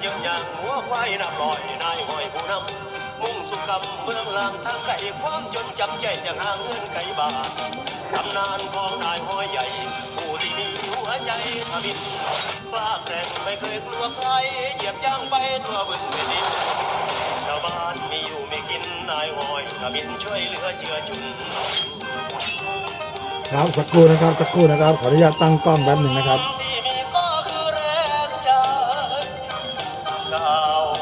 เยินยางหัวควายนับลอยนายหอยผู้นำมุ่งสู่กำเมืองลางทางไก่ความจนจำใจจะหางเงินไก่บาทตำนานของนายหอยใหญ่ ผู้ที่มีหัวใจทวินกล้าแกร่งไม่เคยกลัวใครเหยียบย่างไปทั่วบึงแผ่นดินชาวบ้านมีอยู่ม่กินนายหอยทวินช่วยเหลือเจือจุนครับสักครู่นะครับสักครู่นะครับขออนุญาตตั้งกล้องแป๊บหนึ่งนะครับ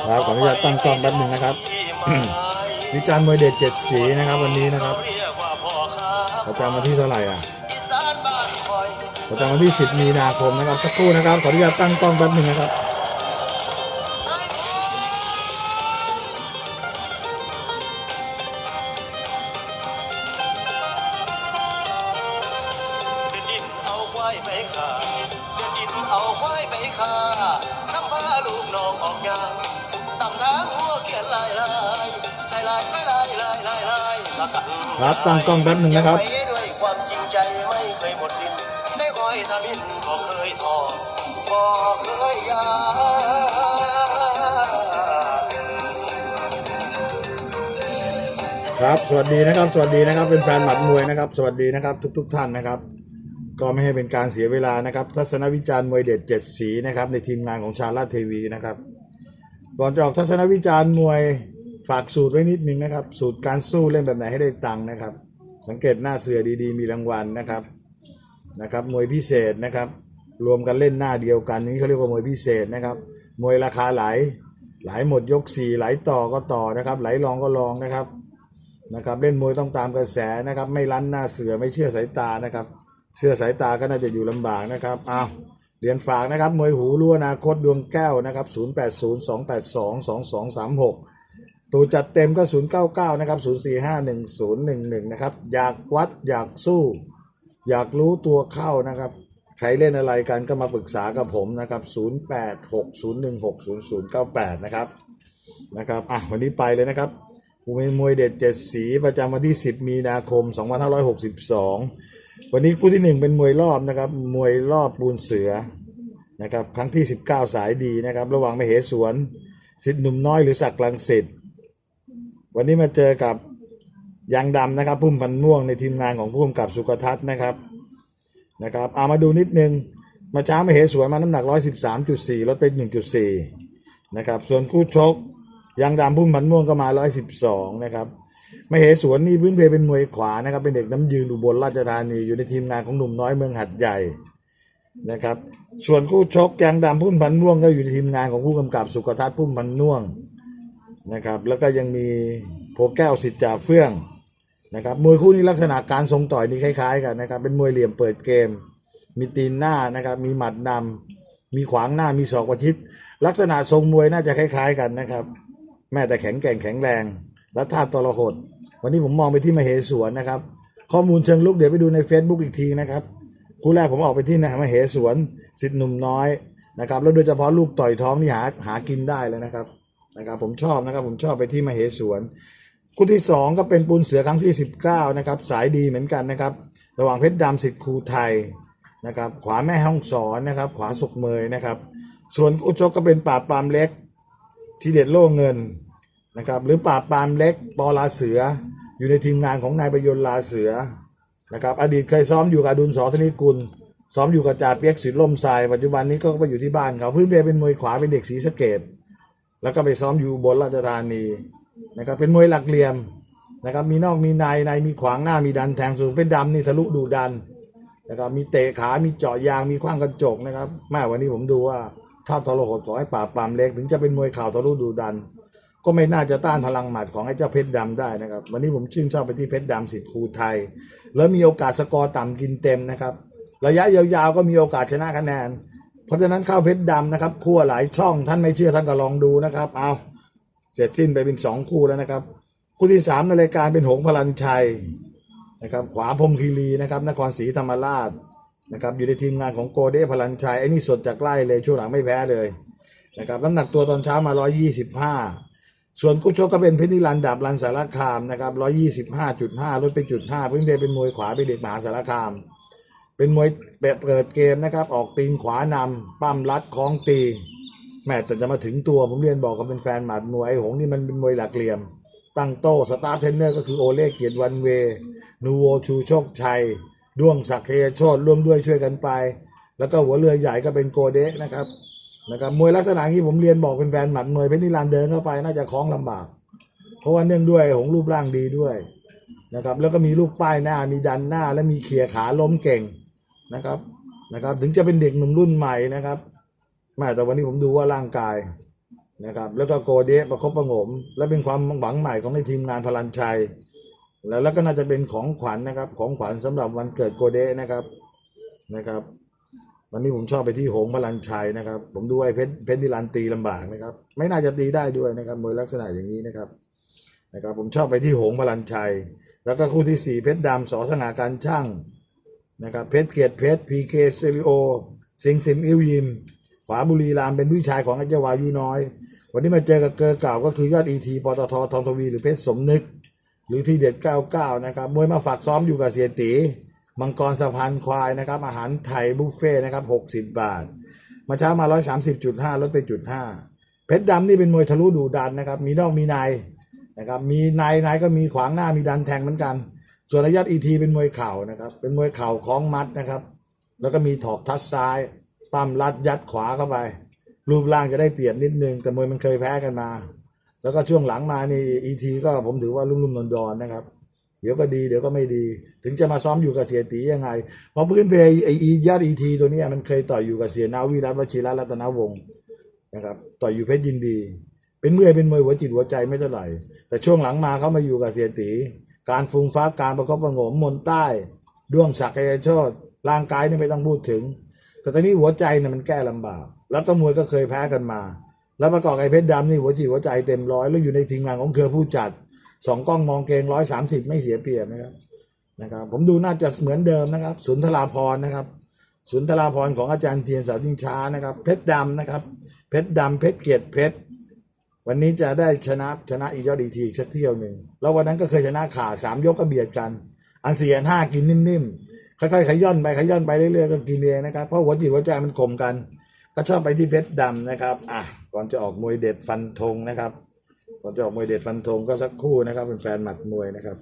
ครับขออนุญาตตั้งกล้องแป๊บหนึ่งนะครับวิจารณ์มวยเด็ดเจ็ดสีนะครับวันนี้นะครับเรียกว่าพ่อค้าประจำวันที่เท่าไหร่อะอีสานบ้านคอยประจำวันที่10มีนาคมนะครับสักครู่นะครับขออนุญาตตั้งกล้องแป๊บหนึ่งนะครับ ครับตั้งกล้องแป๊บหนึ่งนะครับด้วยความจริงใจไม่เคยหมดสิ้นไม่คอยทำหินก็เคยทอก็เคยยาครับสวัสดีนะครับ สวัสดีนะครับ เป็นแฟนหมัดมวยนะครับ สวัสดีนะครับ ทุกๆทท่านนะครับ ก็ไม่ให้เป็นการเสียเวลานะครับ ทัศนวิจารณ์มวยเด็ดเจ็ดสีนะครับ ในทีมงานของชาลาทีวีนะครับ ก่อนจะออกทัศนวิจารณ์มวย ฝากสูตรไว้นิดนึงนะครับ สูตรการสู้เล่นแบบไหนให้ได้ตังค์นะครับ สังเกตหน้าเสือดีๆ มีรางวัลนะครับนะครับมวยพิเศษนะครับ รวมกันเล่นหน้าเดียวกันนี้เขาเรียกว่ามวยพิเศษนะครับ มวยราคาไหลไหลหมดยกสี่ไหลต่อก็ต่อนะครับ ไหลรองก็รองนะครับนะครับ เล่นมวยต้องตามกระแสนะครับ ไม่รั้นหน้าเสือไม่เชื่อสายตานะครับ เชื่อสายตาก็น่าจะอยู่ลำบากนะครับอ้าวเรียนฝากนะครับมวยหูรู้อนาคตดวงแก้วนะครับ 0802822236 ตัวจัดเต็มก็ 099 นะครับ 0451011 นะครับ อยากวัดอยากสู้ อยากรู้ตัวเข้านะครับ ใครเล่นอะไรกันก็มาปรึกษากับผมนะครับ 0860160098 นะครับนะครับอะวันนี้ไปเลยนะครับมวยมวยเด็ดเจ็ดสีประจำวันที่ 10 มีนาคม 2562 วันนี้คู่ที่หนึ่งเป็นมวยรอบนะครับ มวยรอบปูนเสือนะครับ ครั้งที่ 19 สายดีนะครับ ระหว่างมเหสวนสิทธิ์หนุ่มน้อยหรือศักดิ์ลังสิต วันนี้มาเจอกับยางดำนะครับพุ่มพันม่วงในทีมงานของผู้กำกับสุกทัศน์นะครับนะครับเอามาดูนิดนึงมาช้ามเหสวนมาน้ำหนัก 113.4ลดไป1.4นะครับส่วนคู่ชกยางดำพุ่มพันม่วงก็มา 112นะครับมเหสวนนี่พื้นเพเป็นมวยขวานะครับเป็นเด็กน้ำยืนอุบลราชธานีอยู่ในทีมงานของหนุ่มน้อยเมืองหัดใหญ่นะครับส่วนคู่ชกยางดำพุ่มพันม่วงก็อยู่ในทีมงานของผู้กำกับสุกทัศน์พุ่มพันม่วง นะครับ แล้วก็ยังมีโพแก้วสิทธิ์จ่าเฟื่องนะครับมวยคู่นี้ลักษณะการทรงต่อยนี่คล้ายๆกันนะครับเป็นมวยเหลี่ยมเปิดเกม มีตีนหน้านะครับมีหมัดนำมีขวางหน้ามีศอกประชิดลักษณะทรงมวยน่าจะคล้าย ๆ กันนะครับ แม่แต่แข็งแกร่งแข็งแรง และท่าตลหด วันนี้ผมมองไปที่มเหสวนนะครับ ข้อมูลเชิงลุกเดี๋ยวไปดูใน Facebook อีกทีนะครับคู่แรกผมออกไปที่นะมเหสวนสิทธิ์หนุ่มน้อยนะครับแล้วโดยเฉพาะลูกต่อยท้องนี่หาหากินได้เลยนะครับ นะครับผมชอบนะครับผมชอบไปที่มเหสวนคู่ที่สองก็เป็นปูนเสือครั้งที่ 19นะครับสายดีเหมือนกันนะครับ ระหว่างเพชรดำสิทธิ์ครูไทยนะครับขวาแม่ห้องสอนนะครับขวาศกเมยนะครับ ส่วนคู่ชกก็เป็นป่าปามเล็กทีเด็ดโล่เงินนะครับหรือป่าปามเล็กปอลาเสืออยู่ในทีมงานของนายประยนต์ลาเสือนะครับอดีตเคยซ้อมอยู่กับดุลสอธนิกุล ซ้อมอยู่กับจ่าเปียกสิทธิ์ล่มทรายปัจจุบันนี้ก็ไปอยู่ที่บ้านเขาพื้นเพเป็นมวยขวาเป็นเด็กศรีสะเกด แล้วก็ไปซ้อมอยู่บนราชธานีนะครับเป็นมวยหลักเหลี่ยมนะครับมีนอกมีในในมีขวางหน้ามีดันแทงสูงเป็นดำนี่ทะลุดูดันนะครับมีเตะขา มีเจาะยางมีขว้างกระจกนะครับแม่วันนี้ผมดูว่าถ้าทรหดขอให้ป่าปามเล็ก ถึงจะเป็นมวยข่าวทะลุดูดัน ก็ไม่น่าจะต้านพลังหมัดของไอ้เจ้าเพชรดำได้นะครับ วันนี้ผมชื่นชอบไปที่เพชรดำสิทธิ์ครูไทย แล้วมีโอกาสสกอร์ต่ำกินเต็มนะครับ ระยะยาวๆก็มีโอกาสชนะคะแนน เพราะฉะนั้นข้าวเพชรดำนะครับคู่หลายช่องท่านไม่เชื่อท่านก็ลองดูนะครับเอาเสร็จสิ้นไปเป็นสองคู่แล้วนะครับ คู่ที่สามในรายการเป็นหงพลันชัยนะครับ ขวาพรมคีรีนะครับ นครศรีธรรมราชนะครับ อยู่ในทีมงานของโกเด้พลันชัยไอ้นี่สดจากไล่เลยช่วงหลังไม่แพ้เลยนะครับน้ำหนักตัวตอนเช้ามา 125 ส่วนคู่ชกก็เป็นเพชรนิรันดร์ดับรันสารคามนะครับ 125.5ลดไปจุด5เพิ่งได้เป็นมวยขวาเป็นเด็กมหาสารคาม เป็นมวยเปิดเกมนะครับ ออกตีนขวานำปั้มรัดคล้องตีแม่แต่จะมาถึงตัวผมเรียนบอกกับเป็นแฟนหมัดมวยไอ้หงนี่มันเป็นมวยหลักเหลี่ยม ตั้งโต้สตาร์เทรนเนอร์ก็คือโอเล่เกียรติวันเว นูโวชูโชคชัยด้วงศักเฮยโชดร่วมด้วยช่วยกันไป แล้วก็หัวเรือใหญ่ก็เป็นโกเดะนะครับนะครับมวยลักษณะนี้ผมเรียนบอกเป็นแฟนหมัดมวยเพชรนิรันเดินเข้าไปน่าจะคล้องลำบาก เพราะว่าเนื่องด้วยหงรูปร่างดีด้วยนะครับแล้วก็มีลูกป้ายหน้ามีดันหน้าและมีเขี่ยขาล้มเก่ง นะครับนะครับ ถึงจะเป็นเด็กหนุ่มรุ่นใหม่นะครับแม่แต่วันนี้ผมดูว่าร่างกายนะครับ แล้วก็โกเดะประคบประหงม และเป็นความหวังใหม่ของในทีมงานพลันชัย แล้วแล้วก็น่าจะเป็นของขวัญนะครับ ของขวัญสำหรับวันเกิดโกเดะนะครับนะครับ วันนี้ผมชอบไปที่หงพลันชัยนะครับ ผมดูไอ้เพชรเพชรนิรันตีลำบากนะครับ ไม่น่าจะตีได้ด้วยนะครับมวยลักษณะอย่างนี้นะครับนะครับ ผมชอบไปที่หงพลันชัย แล้วก็คู่ที่สี่เพชรดำสอสง่าการช่าง นะครับเพชรเกียรติเพชรพีเคเซริโอสิงสิมอิวยิม ขวาบุรีรามเป็นผู้ชายของอัจวายุน้อย วันนี้มาเจอกับเกอเก่าก็คือยอดอีทีปตททองทวี หรือเพชรสมนึก หรือที่เด็ด 99 นะครับมวยมาฝากซ้อมอยู่กับเสียตีมังกรสะพานควายนะครับ อาหารไทยบุฟเฟ่นะครับ 60 บาท มาเช้ามา 130.5 ลดไปจุด5เพชรดำนี่เป็นมวยทะลุดูดันนะครับ มีนอกมีในนะครับ มีในในก็มีขวางหน้ามีดันแทงเหมือนกัน ส่วนระยะอีทีเป็นมวยเข่านะครับ เป็นมวยเข่าคล้องมัดนะครับ แล้วก็มีถอกทัดซ้าย ปั้มลัดยัดขวาเข้าไป รูปร่างจะได้เปรียบนิดนึง แต่มวยมันเคยแพ้กันมา แล้วก็ช่วงหลังมานี่อีทีก็ผมถือว่าลุ่มๆนอนๆนะครับ เดี๋ยวก็ดีเดี๋ยวก็ไม่ดี ถึงจะมาซ้อมอยู่กับเสียตียังไง เพราะพื้นเพไออียัดอีทีตัวนี้มันเคยต่อยอยู่กับเสียนาวิรัตวชิระรัตนวงศ์นะครับ ต่อยอยู่เพชรยินดี เป็นมวยเป็นมวยหัวจิตหัวใจไม่เท่าไหร่ แต่ช่วงหลังมาเขามาอยู่กับเสียตี การฟูงฟ้าการประคบประหงมมนใต้ด้วงศักยชดร่างกายนี่ไม่ต้องพูดถึง แต่ตอนนี้หัวใจเนี่ยมันแก้ลำบาก แล้วก็มวยก็เคยแพ้กันมา แล้วประกอบไอ้เพชรดำนี่หัวจิตหัวใจเต็มร้อยแล้วอยู่ในทีมงานของเครือผู้จัดสองกล้องมองเกงร้อยสามสิบไม่เสียเปรียบนะครับนะครับ ผมดูน่าจะเหมือนเดิมนะครับ สุนทราพรนะครับ สุนทราพรของอาจารย์เทียนสาวจิงช้านะครับ เพชรดำนะครับ เพชรดำเพชรเกียรติเพชร วันนี้จะได้ชนะชนะอีกยอดอีทีอีกสักเที่ยวหนึ่งแล้ววันนั้นก็เคยชนะขาดสามยกก็เบียดกัน อันเสียนห้ากินนิ่มๆค่อยๆขย่อนไปขย่อนไปเรื่อยๆก็กินเองนะครับเพราะหัวจิตหัวใจมันข่มกัน ก็ชอบไปที่เพชรดำนะครับอะก่อนจะออกมวยเด็ดฟันธงนะครับ ก่อนจะออกมวยเด็ดฟันธงก็สักคู่นะครับ เป็นแฟนหมัดมวยนะครับ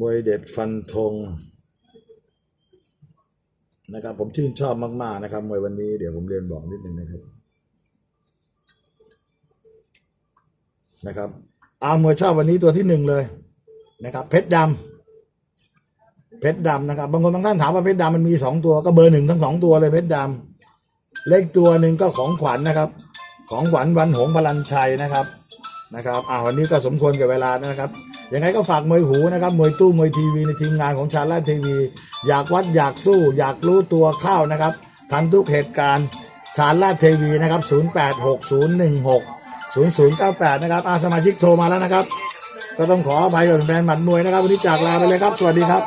มวยเด็ดฟันธงนะครับผมชื่นชอบมากๆนะครับมวยวันนี้เดี๋ยวผมเรียนบอกนิดนึงนะครับ นะครับอามวยชอบวันนี้ตัวที่หนึ่งเลยนะครับ เพชรดำเพชรดำนะครับ บางคนบางท่านถามว่าเพชรดำมันมีสองตัวก็เบอร์หนึ่งทั้งสองตัวเลยเพชรดำเลขตัวหนึ่งก็ของขวัญนะครับ ของขวัญวันหงพลันชัยนะครับนะครับอ่าวันนี้ก็สมควรกับเวลานะครับยังไงก็ฝากมวยหูนะครับมวยตู้มวยทีวีในทีมงานของชาลาทีวี อยากวัดอยากสู้ อยากรู้ตัวเข้านะครับทันทุกเหตุการณ์ชาลาทีวีนะครับ 086016 0098 นะครับอาสมาชิกโทรมาแล้วนะครับ ก็ต้องขออภัยกับแฟนหมัดมวยนะครับ วันนี้จากลาไปเลยครับ สวัสดีครับ